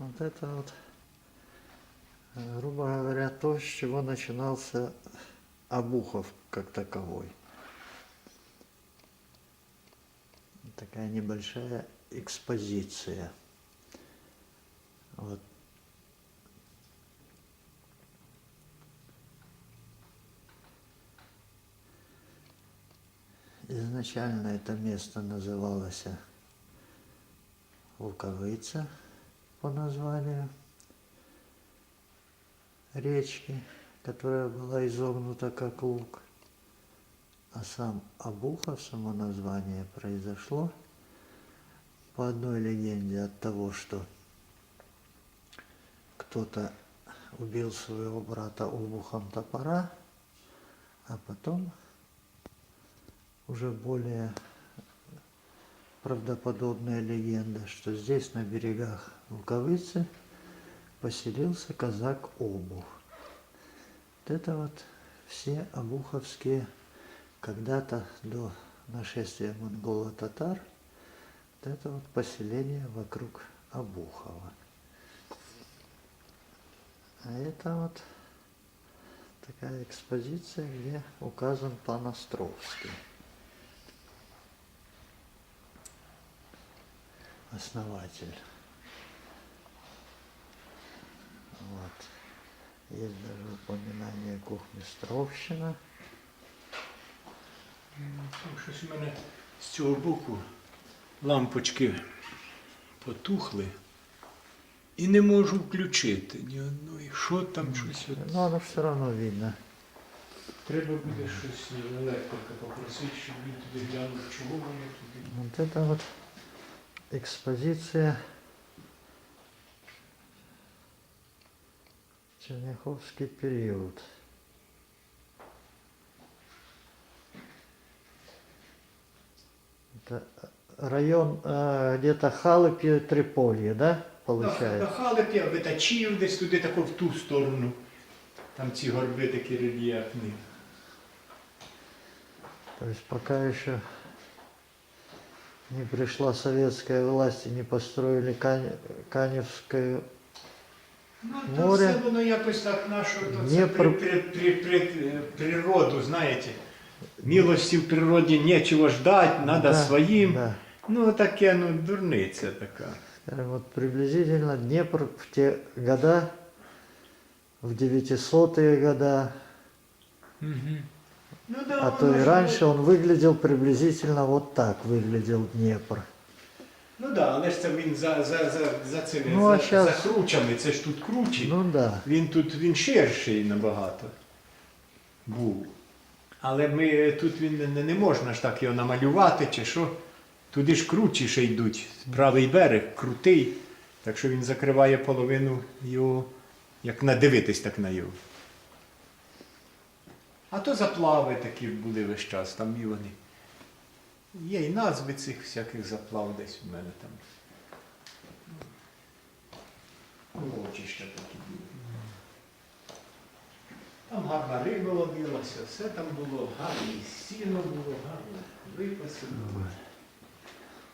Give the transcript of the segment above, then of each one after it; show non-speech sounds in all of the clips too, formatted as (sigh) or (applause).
Вот это вот, э, грубо говоря, то, с чего начинался Обухов как таковой. Такая небольшая экспозиция. Вот. Изначально это место называлось Луковица по названию речки, которая была изогнута как лук. А сам Обухов, само название произошло по одной легенде от того, что кто-то убил своего брата обухом топора, а потом уже более правдоподобная легенда, что здесь на берегах Луковицы поселился казак Обух. Вот это вот все обуховские когда-то до нашествия монголо-татар, вот это вот поселение вокруг Обухова. А это вот такая экспозиция, где указан пан Островский. Основатель. Вот. Есть даже упоминание Кухмістровщина. Там Щось у мене з цього боку лампочки потухли і не можу включити ні одної. Що там щось? от- Но оно все равно видно. Треба буде щось електрика попросити, щоб він туди глянув, чого воно туди. Вот это вот экспозиция Черняховский период. Это район э, где-то Халыпье, Триполье, да, На получается? Халепі, Витачів десь туди тако в ту сторону. Там ці горби такі рельєфні. То есть пока еще не пришла советская власть и не построили Кань- Каневскую Ну, Море. то все воно якось так нашу, то це Дніпро- при, при, при, при, е, природу, знаєте. Милості в природі нічого ждать, треба Да, своїм. Да. Ну таке, ну, дурниця така. Скажем, вот приблизительно Днепр в те года, в 900-е года, Ну, да, а то и раньше он выглядел приблизительно вот так, выглядел Днепр. Ну так, да, але ж це він за, за, за, за цими Ну, за, щас- за кручами, це ж тут кручі. Ну да. Він тут він ширший набагато був. Але ми тут він не, не можна ж так його намалювати чи що. Туди ж кручіше йдуть. Правий берег крутий. Так що він закриває половину його, як надивитись так на його. А то заплави такі були весь час, там і вони. Є і назви цих всяких заплав десь у мене там. Урочища такі були. Там гарна риба ловилася, все там було, гарне і сіно було, гарно випасено.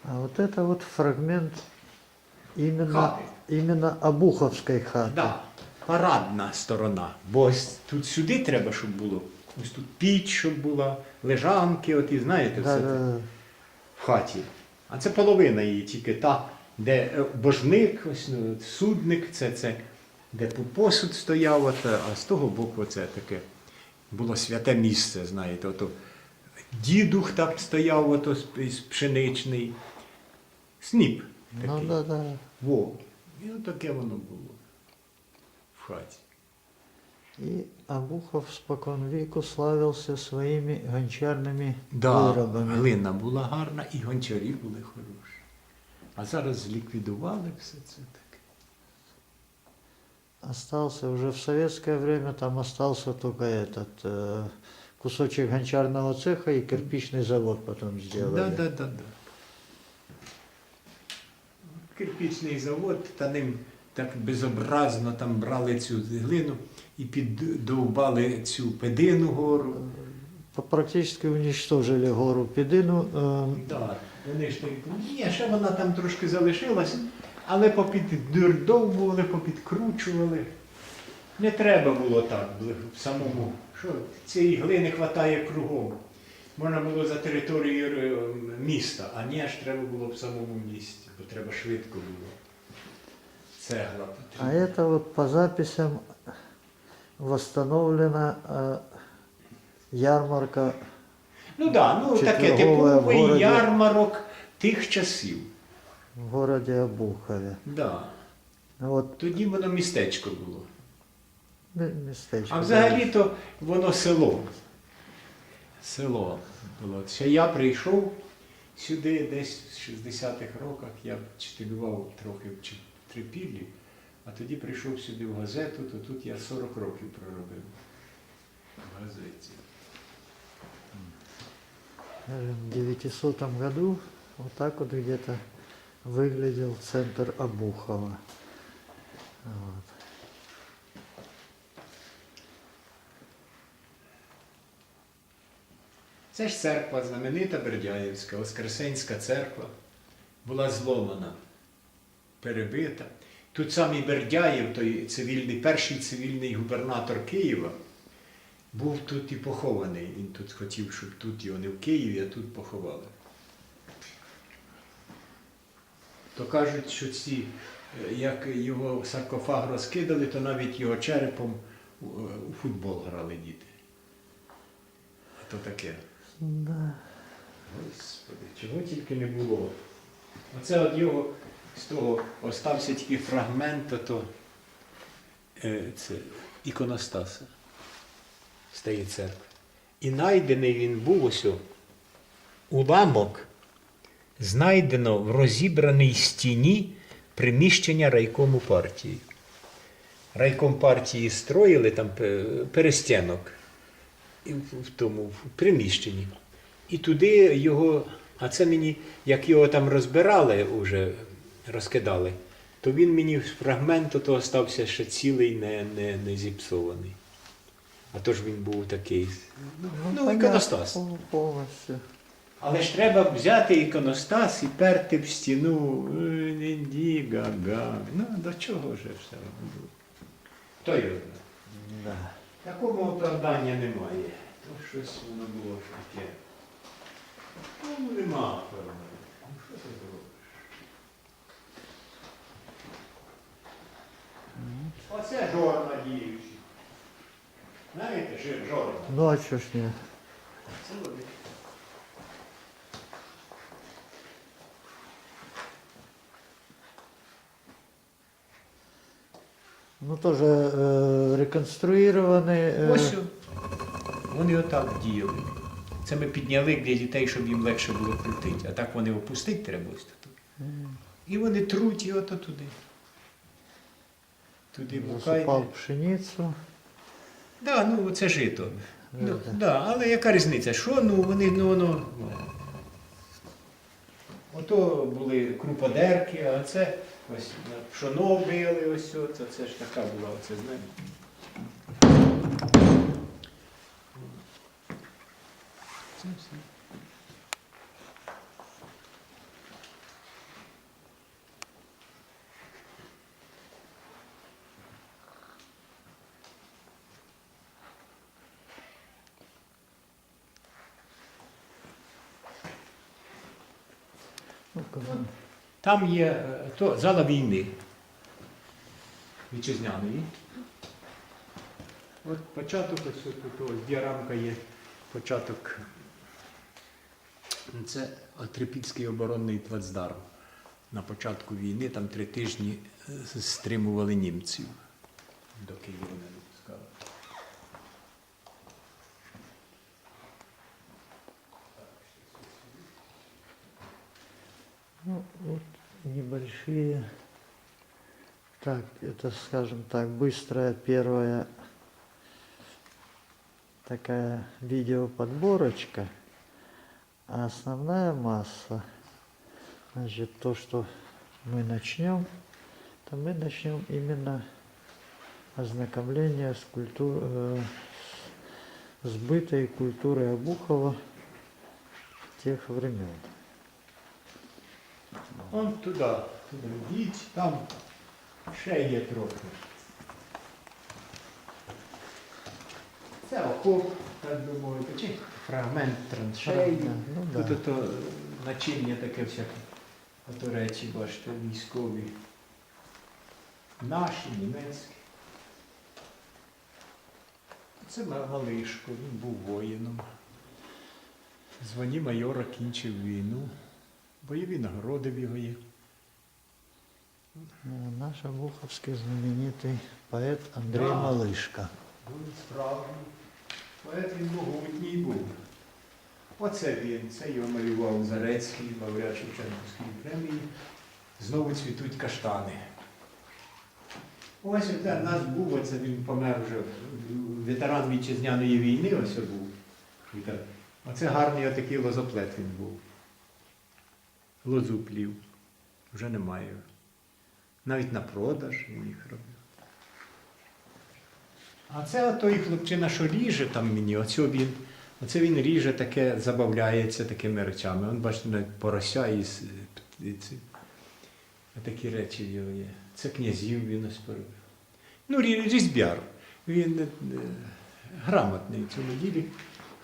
А вот это вот фрагмент именно, Хаты. именно Обуховской хаты. Да, парадна сторона. Бо ось тут сюди треба, щоб було. Ось тут піч, щоб була, лежанки, от і знаєте, все це в хаті. А це половина її, тільки та, де е, божник, ось ну, судник, це, це де посуд стояв, от, а з того боку це таке було святе місце, знаєте, ото дідух там стояв, ото пшеничний. Сніп такий. Ну да, да. Во. І таке воно було в хаті. И Обухов спокон веку славился своими гончарными Да, виробами. глина була гарна і гончарі були хороші. А зараз зліквідували все це таке. Остался уже в советское время, там остался только этот э, кусочек гончарного цеха и кирпичный завод потом сделали. Да, да, да, да. Кирпічний завод, та ним так безобразно там брали цю глину і піддовбали цю педину гору. П- Практически уничтожили гору Педину. э, Да, вони ж ні, ще вона там трошки залишилась, Але попіддурдовували, попідкручували. Не треба було так бли- самому. Що цієї глини вистачає кругом. Можна було за територією е, міста, а ні, аж треба було в самому місті, бо треба швидко було. Цегла А потрібна. это вот по записям восстановлена э, ярмарка Ну так, да, ну таке Четвергове в типовий городі. ярмарок тих часів. в городе Обухове. Да. Вот Тоді воно містечко було. м- местечко. А взагалі-то воно село. Село було. Ще я прийшов сюди десь в 60-х роках, я вчителював трохи в Чи- Трипіллі, а тоді прийшов сюди в газету, то тут я 40 років проробив в газеті. В 900 году вот так вот где-то выглядел центр Обухова. Вот. Це ж церква знаменита Бердяєвська, Воскресенська церква, була зломана, перебита. Тут самий Бердяєв, той цивільний, перший цивільний губернатор Києва, був тут і похований. Він тут хотів, щоб тут його не в Києві, а тут поховали. То кажуть, що ці, е, як його саркофаг розкидали, то навіть його черепом у у футбол грали діти. А то таке. Да. Господи, чого тільки не було. Оце от його з того остався тільки фрагмент, то, то е, це іконостаса тієї церкви. І найдений він був ось уламок, знайдено в розібраній стіні приміщення райкому партії. Райком партії строїли там пе- перестінок і в в тому в приміщенні. І туди його, а це мені, як його там розбирали, уже розкидали, то він мені з фрагменту то остався ще цілий, не, не, не зіпсований. А то ж він був такий. Ну, ну іконостас. Але ж треба взяти іконостас і перти в стіну. Е, га-га. Ну, до чого ж все було? Хто його знає? Да. Такого оправдання немає. То щось воно було таке. Ну, нема оправдання. Ну, що ти зробиш? Оце жорна діючі. Знаєте, жир- жорна. Ну а чё ж не? Це вони. Ну тоже э, реконструированы. э, Ось о. вони отак діяли. Це ми підняли для дітей, щоб їм легше було крутити. А так вони опустити треба ось тут. І вони труть його то туди. Туди засыпал букай. пшеницу. Да, ну це жито. Ну, Жито. да, але яка різниця? Що, ну вони, ну воно. ну. Ото були круподерки, а це ось на пшоно били, ось о, то це ж така була, оце знаєте. Це все. Там є е, то, зала війни. Вітчизняної. От початок ось тут діарамка є. Початок. Це Трипільський оборонний плацдарм. На початку війни там три тижні е, стримували німців. До Києва не небольшие. Так, это, скажем так, быстрая первая такая видеоподборочка. А основная масса, значит, то, что мы начнем, то мы начнем именно ознакомление с культурой, э, с бытой и культурой Обухова тех времен. Он туди, туди йдіть, там ще є трохи. Це окоп, так би мовити, чи фрагмент траншеї. Ну, Тут да. ото начиння таке всяке. Ото речі, бачите, військові. Наші, німецькі. Це Ма- Малишко, він був воїном. Звані майора кінчив війну Бойові нагороди в його є. Ну, наш обуховский знаменитый поэт Андрей Да. Малышко. Він справжній. Поет він могутній був. Оце він, це його малював Зарецький, лауреат Шевченківської премії. Знову цвітуть каштани. Ось оце в нас був, оце він помер вже ветеран вітчизняної війни, ось був. Вітер- Оце гарний отакий лозоплет він був. Лозу плів. Вже немає. Навіть на продаж він їх робив. А це той хлопчина, що ріже там мені, оце він, оце він ріже таке, забавляється такими речами. Он, бачите, навіть порося е, птиці. Такі речі його є. Це князів він ось поробив. Ну, рі- різьбяр. Він е, грамотний в цьому ділі.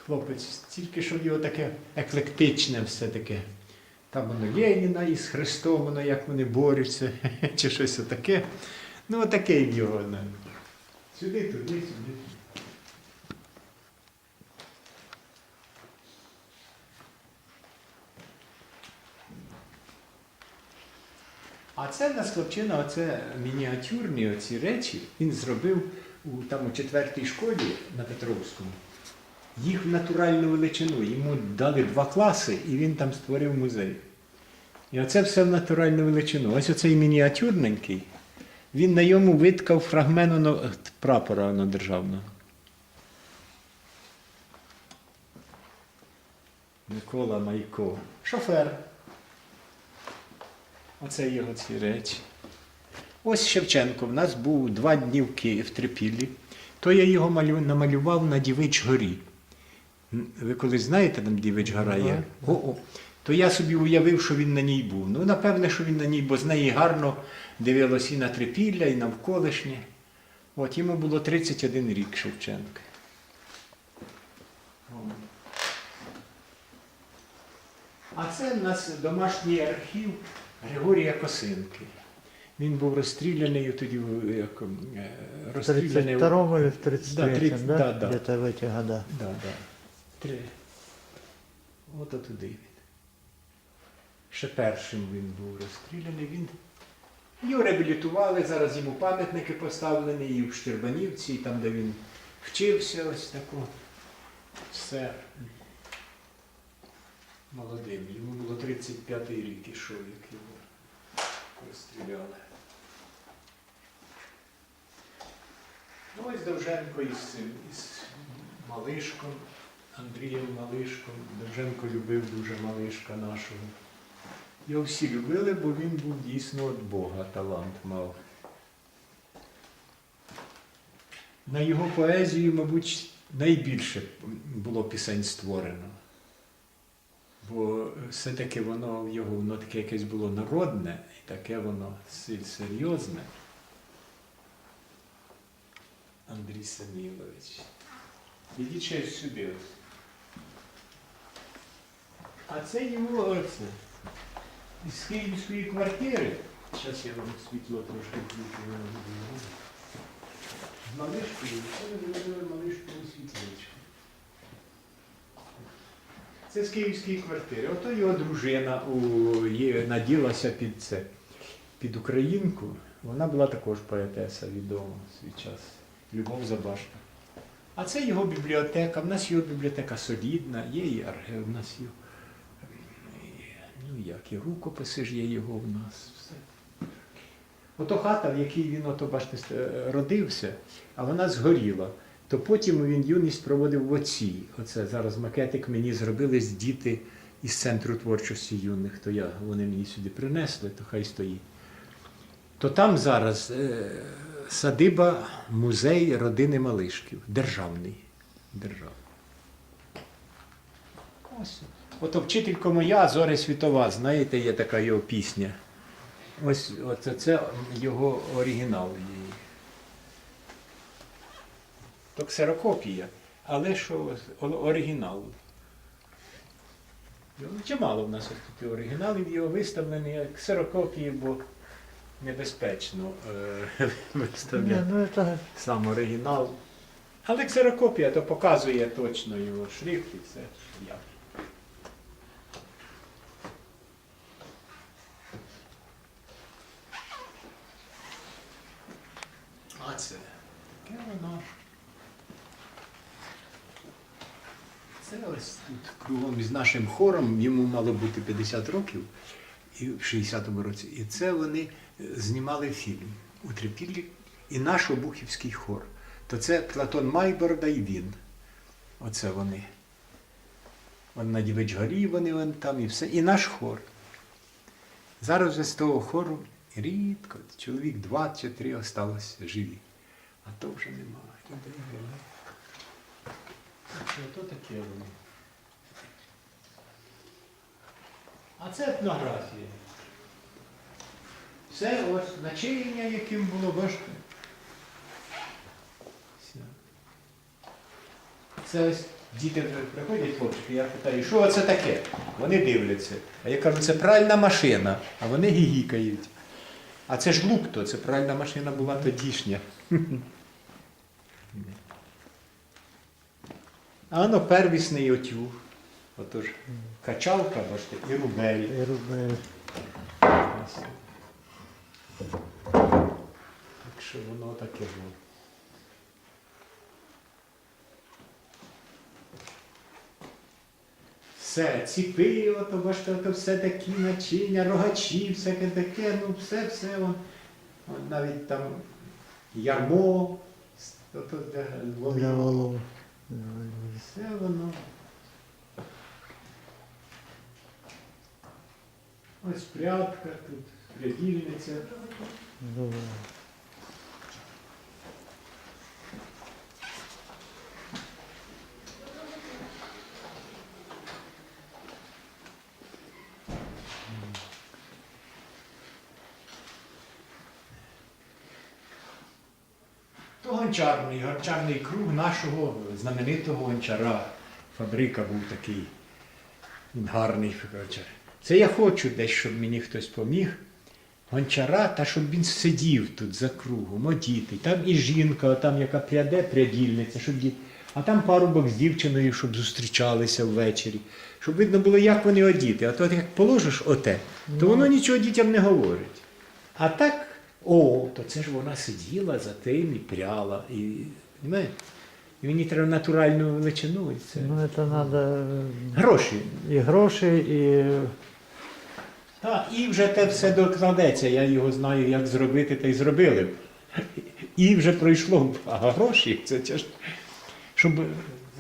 Хлопець, тільки що в його таке еклектичне все таке. Там воно Леніна із Христом, воно як вони борються, (laughs) чи щось отаке. Ну, отаке в його. Сюди, туди, сюди. А це нас хлопчина, оце мініатюрні оці речі, він зробив у, там, у четвертій школі на Петровському. Їх в натуральну величину. Йому дали два класи, і він там створив музей. І оце все в натуральну величину. Ось оцей мініатюрненький. Він на йому виткав фрагмент прапора оно державного. Микола Майко. Шофер. Оце його ці речі. Ось Шевченко. В нас був два дні в Києві в Трипіллі. То я його малю, намалював на Дівич горі. Ви колись знаєте, там Дівич гора є? О, о. То я собі уявив, що він на ній був. Ну, напевне, що він на ній, бо з неї гарно дивилось і на Трипілля, і навколишнє. От йому було 31 рік Шевченка. А це в нас домашній архів Григорія Косинки. Він був розстріляний тоді, як, е, розстріляний. 32 или в 33 тридцать- да? да, да. Где-то в эти года. Да, да. Три. От туди він. Ще першим він був розстріляний. Він... Його реабілітували, зараз йому пам'ятники поставлені і в Щербанівці, і там, де він вчився, ось тако. Все. Молодим. Йому було 35 рік ішов, як його розстріляли. Ну, ось Довженко із цим, із Малишком, Андрієм Малишком. Довженко любив дуже Малишка нашого. Його всі любили, бо він був дійсно від Бога, талант мав. На його поезію, мабуть, найбільше було пісень створено. Бо все-таки воно в його воно таке якесь було народне, і таке воно серйозне. Андрій Самілович. Ідіть ще сюди. А це його оце. Із київської квартири. Зараз я вам світло трошки включу. З малишкою, це ви зробили малишкову світличку. Це з київської квартири. Ото його дружина у, наділася під це, під українку. Вона була також поетеса відома свій час. Любов Забашка. А це його бібліотека. В нас його бібліотека солідна, є і архів, в нас є. Ну як, і рукописи ж є його в нас. Все. Ото хата, в якій він, ото, бачите, родився, а вона згоріла. То потім він юність проводив в оці. Оце зараз макетик мені зробили з діти із центру творчості юних. То я, вони мені сюди принесли, то хай стоїть. То там зараз е, садиба, музей родини Малишків. Державний. Державний. Ось. Ото вчителько моя, зоря світова, знаєте, є така його пісня. Ось оце, це його оригінал. її. То ксерокопія, але що оригінал. Ну, Чимало в нас тут оригіналів його виставлені, як ксерокопії, бо небезпечно е, (laughs) Не, виставляти ну это сам оригінал. Але ксерокопія то показує точно його шрифт і все як. А це таке воно. Це ось тут кругом із нашим хором, йому мало бути 50 років і в 60-му році. І це вони е, знімали фільм у Трипіллі і наш Обухівський хор. То це Платон Майборода і він. Оце вони. Вон на Дівичгорі вони вон там і все. І наш хор. Зараз вже з того хору рідко, чоловік два чи три осталось живі. А то вже немає. І де вони? Що то таке воно? А це етнографія. Це ось начиння, яким було бачите. Це ось діти приходять, хлопчики, я питаю, що це таке? Вони дивляться. А я кажу, це пральна машина, а вони гігікають. А це ж лукто, це пральна машина була тодішня. (laughs) А воно первісний отюг. Отож, качалка, бачите, і рубель. и рубль. Так що воно таке було. Все, ціпи, ото бачите, ото все такі начиння, рогачі, всяке таке, ну все, все. От, навіть там ярмо, ото для волів. Все воно. Ось прядка тут, прядільниця. Да. То гончарний, гончарний круг нашого знаменитого гончара. Фабрика був такий. Він гарний гончар. Це я хочу десь, щоб мені хтось поміг. Гончара, та щоб він сидів тут за кругом, одітий. Там і жінка, там яка пряде, прядільниця, щоб ді... а там парубок з дівчиною, щоб зустрічалися ввечері. Щоб видно було, як вони одіти. А то як положиш оте, то воно нічого дітям не говорить. А так, о, то це ж вона сиділа за тим і пряла. І, і мені треба натуральну величину. І це. Ну надо э, Гроші. и гроши, и Так, і вже те все докладеться. Я його знаю, як зробити, та й зробили. І вже пройшло. А гроші це це ж, щоб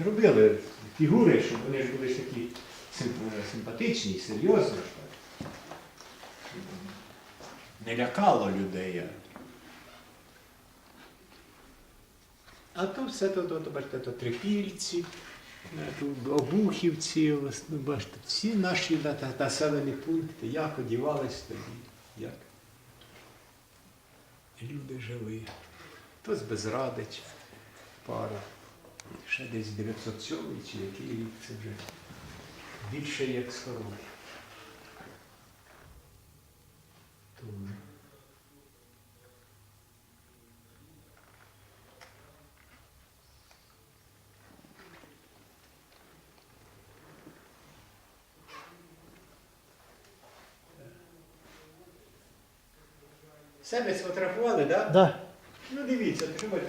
зробили фігури, щоб вони ж були такі симпатичні, серйозні. Не лякало людей. А то все то, то, то бачите, то трипільці, е, обухівці, ну, бачите, всі наші населені пункти, як одівались тоді, як люди жили. То з Безрадич пара. Ще десь 907 чи який рік це вже більше як 100 Тому. Себе сфотографували, так? Да? да, Ну дивіться, тримайте